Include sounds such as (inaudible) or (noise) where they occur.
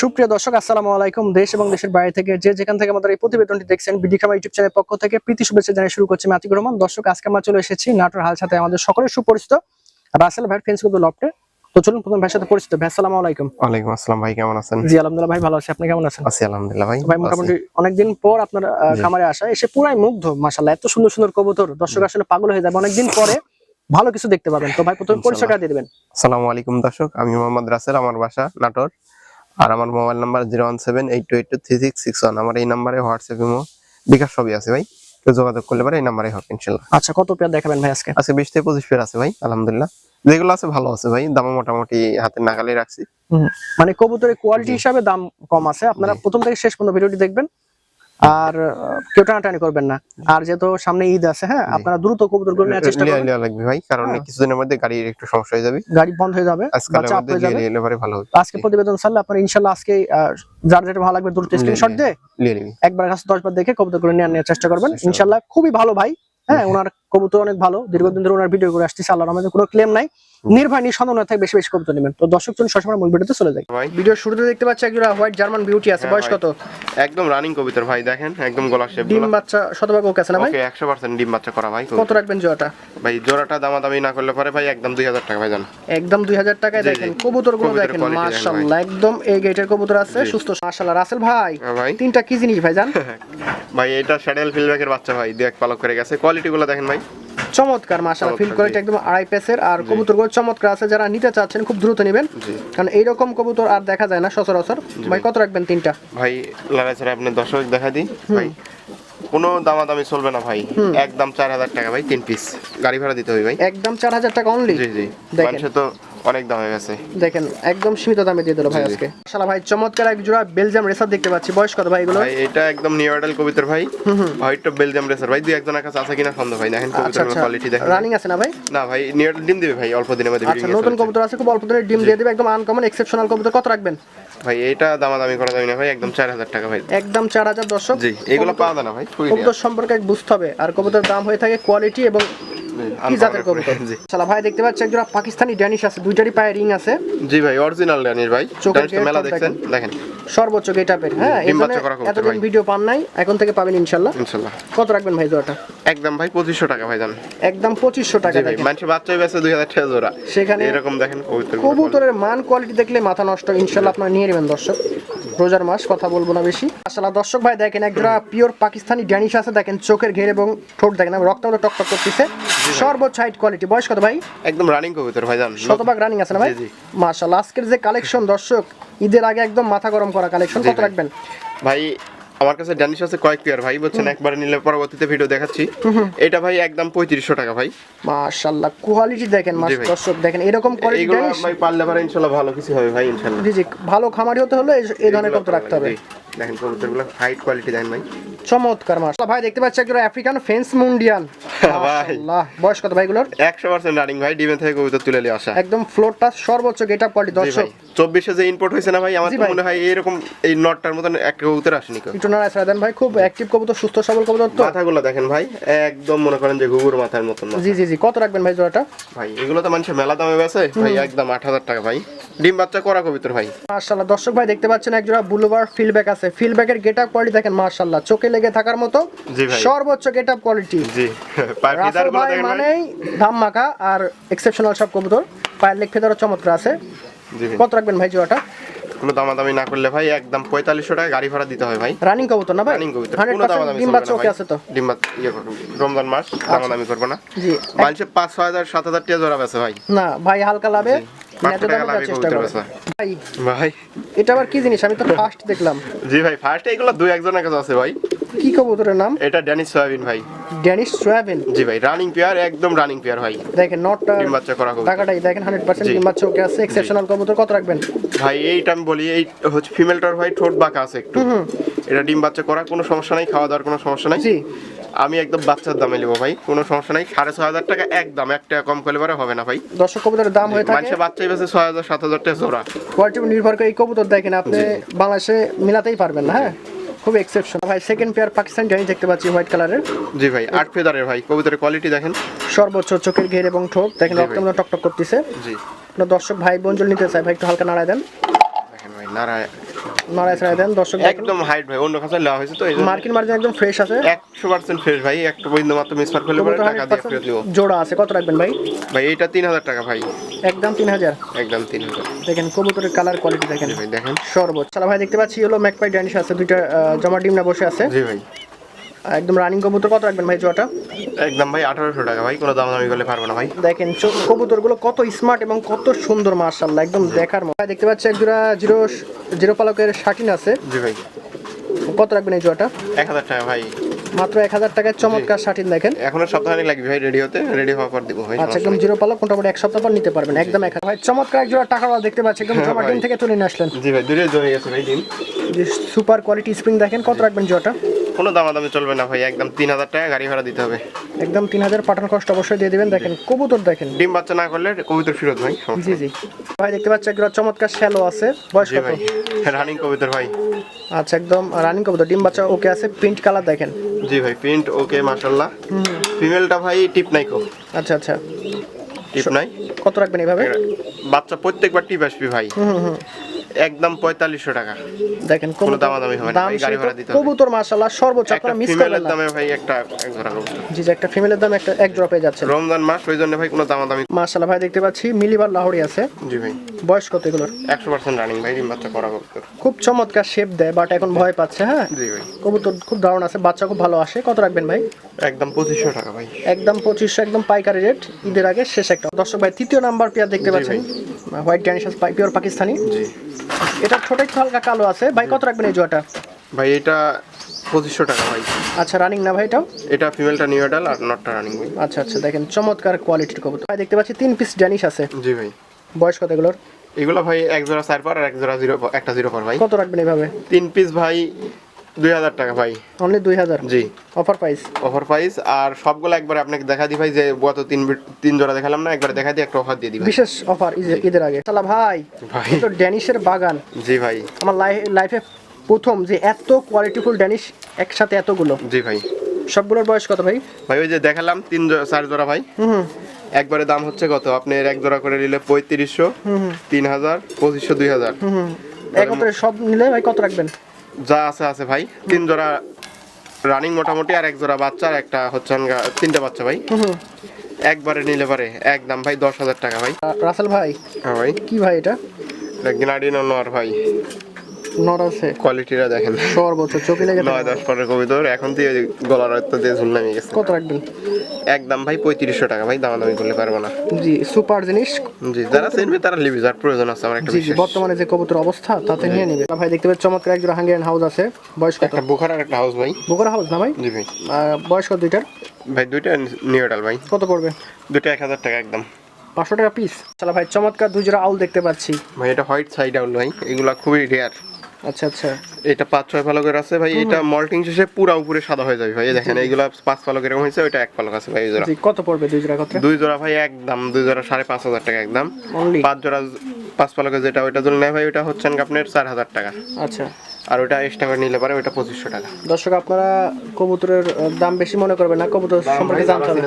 সুপ্রিয় দর্শক আসসালামু আলাইকুম। দেশ এবং দেশের বাইরে থেকে যে যেখান থেকে আমাদের এই প্রতিবেদনটি দেখছেন বিডি খামার ইউটিউব চ্যানেলের পক্ষ থেকে প্রীতি শুভেচ্ছা জানিয়ে শুরু করছি মাতিক রহমান। দর্শক আজকে আমরা চলে এসেছি নাটোর হাল সাথে আমাদের সকলের সুপরিচিত রাসেল ভাই ফ্রেন্স কিন্তু লফটে। তো চলুন প্রথম ভাইয়ের সাথে পরিচিত ভাই আসসালামু আলাইকুম। ওয়ালাইকুম আসসালাম ভাই কেমন আছেন? জি আলহামদুলিল্লাহ ভাই ভালো আছি। আপনি কেমন আছেন? আছি আলহামদুলিল্লাহ ভাই ভাই মোটামুটি অনেকদিন পর আপনার খামারে আসা এসে পুরাই মুগ্ধ মাশাল্লাহ এত সুন্দর সুন্দর কবুতর। দর্শক আসলে পাগল হয়ে যাবে। অনেকদিন পরে ভালো কিছু দেখতে পাবেন। তো ভাই প্রথমে। পরিচয়টা দিয়ে দিবেন। আসসালামু আলাইকুম দর্শক আমি মোহাম্মদ রাসেল আমার বাসা নাটোর। আর আমার mobile number zero one seven eight two eight two three six six one. আমার এই নাম্বারে হোয়াটসঅ্যাপ ইমো বিকাশ সবই আছে ভাই। কেউ যোগাযোগ করলে পারে এই নাম্বারে হবে ইনশাল্লাহ। আচ্ছা কত পেয়ার দেখাবেন ভাই আজকে? আজকে বিশ থেকে পঁচিশ পেয়ার আছে ভাই আলহামদুলিল্লাহ। যেগুলো আছে ভালো আছে ভাই দাম মোটামুটি হাতে নাগালে রাখছি। মানে কবুতরের কোয়ালিটি হিসাবে দাম কম আছে। আপনারা প্রথম থেকে শেষ পর্যন্ত ভিডিওটি দেখবেন। আর কেউ টানাটানি করবেন না। আর যেহেতু সামনে ঈদ আছে হ্যাঁ। আপনারা দ্রুত কবুতরগুলো নেওয়ার চেষ্টা করবেন লাগবে ভাই কারণ হ্যাঁ। কিছুদিনের মধ্যে গাড়ির একটু সমস্যা হয়ে যাবে। গাড়ি বন্ধ হয়ে যাবে হয়ে ভালো হবে আজকে প্রতিবেদন ছাড়লে আপনার ইনশাল্লাহ আজকে যার যেটা ভালো লাগবে দ্রুত স্ক্রিনশট দিয়ে একবার কাছে দশ বার দেখে কবুতর করে নেওয়ার চেষ্টা করবেন। ইনশাআল্লাহ। ইনশাল্লাহ খুবই ভালো ভাই হ্যাঁ ওনার কবুতর অনেক ভালো। দীর্ঘদিন ধরে ওনার ভিডিও করে আসতেছে আল্লাহর আমাদের কোনো ক্লেম নাই। নির্ভয় নিঃসন্দেহ না থাকে বেশি বেশি কবিতা নেবেন। তো দর্শক চলুন সবসময় মূল ভিডিওতে চলে যাই। ভাই ভিডিও শুরুতে দেখতে পাচ্ছি একজন হোয়াইট জার্মান বিউটি আছে। হ্যাঁ বয়স কত? একদম রানিং কবিতার ভাই দেখেন একদম গলা শেপ ডিম বাচ্চা শতভাগ ওকে আছে না ভাই? ওকে একশো পার্সেন্ট ডিম বাচ্চা করা ভাই। কত রাখবেন জোয়াটা ভাই জোড়াটা দামাদামি না করলে পরে ভাই একদম দুই হাজার টাকা ভাই জান একদম দুই হাজার টাকায় জি, জি। দেখেন কবুতরগুলো দেখেন মাশাল্লাহ একদম এই গেটের কবুতর আছে সুস্থ মাশাল্লাহ রাসেল ভাই হ্যাঁ ভাই। তিনটা কি জিনিস ভাই জান (laughs) ভাই এটা শ্যাডেল ফিল্ডব্যাকের বাচ্চা ভাই দেখ পালক করে গেছে। কোয়ালিটি গুলো দেখেন ভাই। চমৎকার মাশাল ফিল কোয়ালিটি একদম আড়াই পেসের আর কবুতরগুলো চমৎকার আছে। যারা নিতে চাচ্ছেন খুব দ্রুত নেবেন। কারণ এইরকম কবুতর আর দেখা যায় না সচরাচর। ভাই কত রাখবেন তিনটা? ভাই লাগাই ছাড়া আপনি দর্শক দেখা দিই। ভাই কোনো দামাদামি চলবে না ভাই। একদম চার হাজার টাকা ভাই তিন পিস গাড়ি ভাড়া দিতে হবে ভাই। একদম চার হাজার টাকা অনলি জি জি। দেখেন। মানুষের তো অনেক দাম হয়ে গেছে। দেখেন একদম সীমিত দামে দিয়ে দিল ভাই। আজকে। মাশাল্লাহ ভাই চমৎকার এক জোড়া বেলজিয়াম রেসার দেখতে পাচ্ছি। বয়স কত ভাই এগুলো? ভাই এটা একদম নিউ অর্ডার কবিতার ভাই। White top Belgium racer. ভাই দুই একজনের কাছে আছে কিনা সন্দেহ ভাই। দেখেন আচ্ছা কবিতার আচ্ছা। কোয়ালিটি দেখেন। রানিং আছে না ভাই? না ভাই নিউ অর্ডার ডিম দিবে ভাই অল্প দিনের মধ্যে আচ্ছা নতুন। কবুতর আছে খুব অল্প দিনের ডিম দিয়ে দিবে একদম আনকমন এক্সেপশনাল কবুতর। কত রাখবেন? ভাই এটা দামাদামি করা যাবে না ভাই একদম চার হাজার টাকা ভাই। একদম চার হাজার দর্শক। জি এগুলো পাওয়া যায় না ভাই কবুতর সম্পর্কে বুঝতে হবে। আর কবুতর দাম হয়ে থাকে কোয়ালিটি এবং শালা ভাই দেখতে পাকিস্তানি ড্যানিশ আছে দুইটারই পায়ে রিং আছে জি ভাই অরিজিনাল ডানির ভাই চোখের মেলা দেখছেন দেখেন সর্বোচ্চ গেটআপের হ্যাঁ এতদিন ভিডিও পান নাই এখন থেকে পাবেন ইনশাল্লাহ কত রাখবেন ভাই জোড়াটা একদম ভাই পঁচিশশো টাকা ভাই জান একদম পঁচিশশো টাকা ভাই মানুষের বাচ্চাই বেছে দুই হাজার টাকা জোড়া সেখানে এরকম দেখেন কবুতরের মান কোয়ালিটি দেখলে মাথা নষ্ট ইনশাল্লাহ আপনারা নিয়ে নেবেন দর্শক রোজার মাস কথা বলব না বেশি। আসলে দর্শক ভাই দেখেন একজোড়া পিওর পাকিস্তানি ড্যানিশ আছে। দেখেন চোখের ঘের এবং ঠোঁট দেখেন রক্ত মতো টক করতেছে। সর্বোচ্চ হাইট কোয়ালিটি বয়স কত ভাই? একদম রানিং কবুতর ভাই জান। শতভাগ রানিং আছে না ভাই। মাশাআল্লাহ আজকের যে কালেকশন দর্শক ঈদের আগে একদম মাথা গরম করা কালেকশন কত রাখবেন? ভাই আমার কাছে ড্যানিশ আছে কয়েক পেয়ার ভাই বলছেন একবার নিলে পরবর্তীতে ভিডিও দেখাচ্ছি। এটা ভাই একদম পঁয়ত্রিশশো টাকা ভাই। মাশাআল্লাহ কোয়ালিটি দেখেন দর্শক দেখেন এরকম কোয়ালিটি ড্যানিশ ভাই পারলে পারে ইনশাআল্লাহ ভালো কিছু হবে ভাই ইনশাআল্লাহ। জি জি ভালো খামারি হতে হলে এই- ধরনের কত রাখতে হবে? দেখেন কবুতরগুলো হাইট কোয়ালিটি দেন ভাই। চমৎকার ভাই দেখতে পাচ্ছি একজন আফ্রিকান ফেন্স মুন্ডিয়ান ভাই। বয়স কত ভাইগুলোর একশো পার্সেন্ট রানিং ভাই ডিমে থেকে কবুতর তুলে নিয়ে আসা। একদম ফ্লোরটা সর্বোচ্চ গেটআপ কোয়ালিটি দর্শক। যে ইম্পোর্ট না ভাই আমার তো মনে হয় এরকম এই নটটার মতন এক কবুতর আসেনি একটু ছাড়া ভাই খুব অ্যাক্টিভ কবুতর সুস্থ সবল কবুতর তো। মাথাগুলো দেখেন ভাই একদম মনে করেন যে ঘুঘুর মাথার মতন জি জি জি। কত রাখবেন ভাই জোড়াটা? ভাই এগুলো তো মানুষের মেলা দামে বেছে ভাই একদম আট হাজার টাকা ভাই। ডিম বাচ্চা করা কবিতর ভাই। মাশাআল্লাহ। দর্শক ভাই দেখতে পাচ্ছেন একজোড়া বুলওভার ফিল্ডব্যাক আছে। ফিল্ডব্যাকের গেটআপ কোয়ালিটি দেখেন মাশাআল্লাহ। চোখে লেগে থাকার মতো। সর্বোচ্চ কোয়ালিটি (laughs) ভাই দেখেন ভাই। মানেই মাখা আর এক্সেপশনাল সব কবুতর। পায়ের লেগ ফেদারও চমৎকার আছে। কত রাখবেন ভাই জোড়াটা? কোনো দামাদামি না করলে ভাই একদম পঁয়তাল্লিশশো টাকা গাড়ি ভাড়া দিতে হয় ভাই। রানিং কবুতর না ভাই? রানিং কবিতর। হান্ড্রেড কোনো দামাদামি ডিম বাচ্চা ওকে আছে তো। ডিম বাচ্চা ইয়ে রমজান মাস দামাদামি করব না। জি। মানুষের পাঁচ ছয় হাজার সাত হাজার টাকা জোড়া বেছে ভাই। না ভাই হালকা লাভে। দামে। ভাই। ভাই এটা আবার কি জিনিস? আমি তো ফার্স্ট দেখলাম। জি ভাই ফার্স্ট এগুলো দুই একজনের কাছে আছে ভাই। কি কবুতরের নাম? এটা ড্যানিশ সয়াবিন ভাই। Danish soybean? জি ভাই রানিং পেয়ার একদম রানিং পেয়ার ভাই। দেখেন নটটা ডিম বাচ্চা করা কবুতর টাকাটাই দেখেন হান্ড্রেড পার্সেন্ট জি। ডিম বাচ্চা ওকে আছে এক্সেপশনাল কবুতর কত রাখবেন? ভাই এইটা আমি বলি এই হচ্ছে ফিমেলটার ভাই ঠোঁট বাঁকা আছে একটু। এটা ডিম বাচ্চা করা কোনো সমস্যা নাই খাওয়া দাওয়ার কোনো সমস্যা নাই। জি। আমি একদম বাচ্চার দামে নেব ভাই কোনো সমস্যা নাই। সাড়ে ছয় হাজার টাকা একদম এক টাকা কম করলে পরে হবে না ভাই। দর্শক কবুতরের দাম হয়ে থাকে। মানুষের বাচ্চাই বেছে ছয় হাজার সাত হাজার টাকা জোড়া। কোয়ালিটি নির্ভর করে এই কবুতর দেখেন আপনি বাংলাদেশে মিলাতেই পারবেন না হ্যাঁ? খুব এক্সেপশন ভাই সেকেন্ড পেয়ার পাকিস্তান জানি দেখতে পাচ্ছি হোয়াইট কালারের জি ভাই আট ফেদারের ভাই কবুতরের কোয়ালিটি দেখেন। সর্বোচ্চ চোখের ঘের এবং ঠোঁট। দেখেন জি রক্ত ভাই। টকটক করতেছে। জি। আপনার দর্শক ভাই বঞ্জল নিতে চাই ভাই একটু হালকা নাড়ায় দেন। দেখেন ভাই নারায় নড়াই ছড়াই দেন দর্শক একদম হাইট ভাই অন্য খাঁচায় নেওয়া হয়েছে তো এই মার্কিন মার্জিন একদম ফ্রেশ আছে। একশো পার্সেন্ট ফ্রেশ ভাই একটা বিন্দু মাত্র মিসমার্ক করলে পরে টাকা দিয়ে ফেরত দিব জোড়া আছে কত রাখবেন ভাই? ভাই এটা তিন হাজার টাকা ভাই। একদম তিন হাজার। একদম তিন হাজার। দেখেন কবুতরের কালার কোয়ালিটি দেখেন। ভাই দেখেন। সর্বোচ্চ চালা ভাই দেখতে পাচ্ছি হলো ম্যাকপাই ড্যানিশ আছে দুইটা জমা ডিম না বসে আছে। জি ভাই। একদম রানিং কবুতর কত রাখবেন ভাই জোয়াটা একদম ভাই আঠারোশো টাকা। ভাই কোনো দাম দামি করলে পারব না ভাই। দেখেন কবুতরগুলো কত স্মার্ট এবং কত সুন্দর মার্শাল্লাহ একদম দেখার মতো। দেখতে পাচ্ছি এক জোড়া জিরো জিরো পালকের শাটিন আছে। জি ভাই। কত রাখবেন এই জোয়াটা এক হাজার টাকা ভাই। মাত্র এক হাজার টাকায় চমৎকার শাটিন দেখেন। এখনও সপ্তাহে লাগবে ভাই রেডি হতে রেডি হওয়ার পর দিব ভাই আচ্ছা একদম জিরো পালক মোটামুটি এক সপ্তাহ পর নিতে পারবেন। একদম এক হাজার। ভাই চমৎকার এক জোড়া টাকা দেখতে পাচ্ছি। একদম জমা ডিম থেকে তুলে নিয়ে আসলেন। জি ভাই দূরে জমে গেছে ভাই দিন সুপার কোয়ালিটি স্প্রিং দেখেন। কত রাখবেন জোয়াটা কোনো দামাদামি চলবে না ভাই একদম তিন হাজার টাকা গাড়ি ভাড়া দিতে হবে। একদম তিন হাজার পাঠান কষ্ট অবশ্যই দিয়ে দিবেন। দেখেন কবুতর দেখেন। ডিম বাচ্চা না করলে কবিতর ফেরত ভাই জি জি। ভাই দেখতে পাচ্ছি একজোড়া চমৎকার শ্যালো আছে। বয়স ভাই রানিং কবিতর ভাই। আচ্ছা একদম রানিং কবুতর। ডিম বাচ্চা ওকে আছে প্রিন্ট কালার দেখেন। জি ভাই প্রিন্ট ওকে মাশাল্লাহ ফিমেলটা ভাই টিপ নাই কো। আচ্ছা আচ্ছা। টিপ নাই। কত রাখবেন এইভাবে? বাচ্চা প্রত্যেকবার টিপ আসবে ভাই। একদম পঁয়তাল্লিশশো টাকা। দেখেন কোনো দামাদামি হবে না দাম গাড়ি ভাড়া দিতে কবুতর মাশাআল্লাহ সর্বোচ্চ আপনারা মিস করবেন দামে ভাই একটা এক জোড়া কবুতর। জি যে একটা ফিমেলের দাম একটা এক জোড়া পেয়ে যাচ্ছেন। রমজান মাস ওই জন্য ভাই কোনো দামাদামি। মাশাআল্লাহ ভাই দেখতে পাচ্ছি মিলিবার লাহোরি আছে। জি ভাই। বয়স কত এগুলোর? একশো পার্সেন্ট রানিং ভাই ডিম বাচ্চা করা কবুতর। খুব চমৎকার শেপ দেয় বাট এখন ভয় পাচ্ছে হ্যাঁ? জি ভাই। কবুতর খুব দারুণ আছে বাচ্চা খুব ভালো আসে। কত রাখবেন ভাই? একদম পঁচিশশো টাকা ভাই। একদম পঁচিশশো একদম পাইকারি রেট ঈদের আগে শেষ একটা। দর্শক ভাই তৃতীয় নাম্বার পেয়ার দেখতে জি পাচ্ছেন। হোয়াইট ড্যানিশাস পিওর পাকিস্তানি। জি। এটা ছোট একটু হালকা কালো আছে। ভাই কত রাখবেন এই জোয়াটা ভাই এটা পঁচিশশো টাকা ভাই। আচ্ছা রানিং না ভাই এটাও? এটা ফিমেলটা নিউ এডাল আর নটটা রানিং ভাই। আচ্ছা আচ্ছা দেখেন চমৎকার কোয়ালিটির কবুতর। ভাই দেখতে পাচ্ছি তিন পিস ড্যানিশ আছে। জি ভাই। বয়স কত এগুলোর? এগুলো ভাই এক জোড়া চার পার আর এক জোড়া জিরো একটা জিরো পার ভাই। কত রাখবেন এইভাবে তিন পিস ভাই দুই হাজার টাকা ভাই। অনলি দুই হাজার? জি। অফার প্রাইস অফার প্রাইস আর সবগুলো একবার আপনাকে দেখা দিই ভাই যে গত তিন তিন জোড়া দেখালাম না একবার দেখা দিই একটা অফার দিয়ে দিই বিশেষ অফার ঈদের আগে। সালা ভাই ভাই। তো ড্যানিশের বাগান। জি ভাই। আমার লাইফে প্রথম যে এত কোয়ালিটিফুল ড্যানিশ একসাথে এতগুলো। জি ভাই। সবগুলোর বয়স কত ভাই? ভাই ওই যে দেখালাম তিন চার জোড়া ভাই। হুম একবারে দাম হচ্ছে কত? আপনি এক জোড়া করে নিলে পঁয়ত্রিশশো তিন হাজার পঁচিশশো দুই হাজার। হুম একত্রে সব নিলে ভাই কত রাখবেন? যা আছে আছে ভাই। তিন জোড়া রানিং মোটামুটি আর এক জোড়া বাচ্চা আর একটা হচ্ছে তিনটা বাচ্চা ভাই। একবারে নিলে পারে এক দাম ভাই দশ হাজার টাকা ভাই। রাসেল ভাই? হ্যাঁ ভাই। কি ভাই এটা? গ্নাডিন ভাই। নর আছে। কোয়ালিটিটা দেখেন। সর্বোচ্চ চোখে লেগে নয় দশ পরের কবিতর এখন দিয়ে গলার হয়তো দিয়ে ঝুল নামিয়ে গেছে। কত রাখবেন? একদম ভাই পঁয়ত্রিশশো টাকা ভাই দামাদামি করলে পারব না। জি সুপার জিনিস। জি যারা চিনবে তারা লিবি যার প্রয়োজন আছে আমার একটা বিশেষ। বর্তমানে যে কবুতর অবস্থা তাতে নিয়ে নেবে। ভাই দেখতে পাচ্ছি চমৎকার একজন হাঙ্গেরিয়ান হাউস আছে। বয়স কত? একটা বুখার আর একটা হাউস ভাই। বগুড়া হাউস না ভাই? জি ভাই। আর বয়স কত দুইটার? ভাই দুইটা নিউটাল ভাই। কত পড়বে? দুইটা এক হাজার টাকা একদম। পাঁচশো টাকা পিস চালা ভাই চমৎকার দুই জোড়া আউল দেখতে পাচ্ছি। ভাই এটা হোয়াইট সাইড আউল ভাই। এগুলা খুবই রেয়ার আচ্ছা আচ্ছা। এটা পাঁচ ছয় পালকের আছে ভাই। এটা মল্টিং শেষে পুরা উপরে সাদা হয়ে যাবে ভাই। দেখেন এইগুলা পাঁচ পালক এরকম হয়েছে ওইটা এক পালক আছে ভাই জোড়া। কত পড়বে দুই জোড়া কত দুই জোড়া ভাই একদম। দুই জোড়া সাড়ে পাঁচ হাজার টাকা একদম। পাঁচ জোড়া পাঁচ পালকের যেটা ওইটা যদি নেয় ভাই ওইটা হচ্ছে আপনার চার হাজার টাকা। আচ্ছা। আর ওইটা এক্সট্রা নিলে পারে ওইটা পঁচিশশো টাকা। দর্শক আপনারা কবুতরের দাম বেশি মনে করবেন না কবুতর সম্পর্কে জানতে হবে।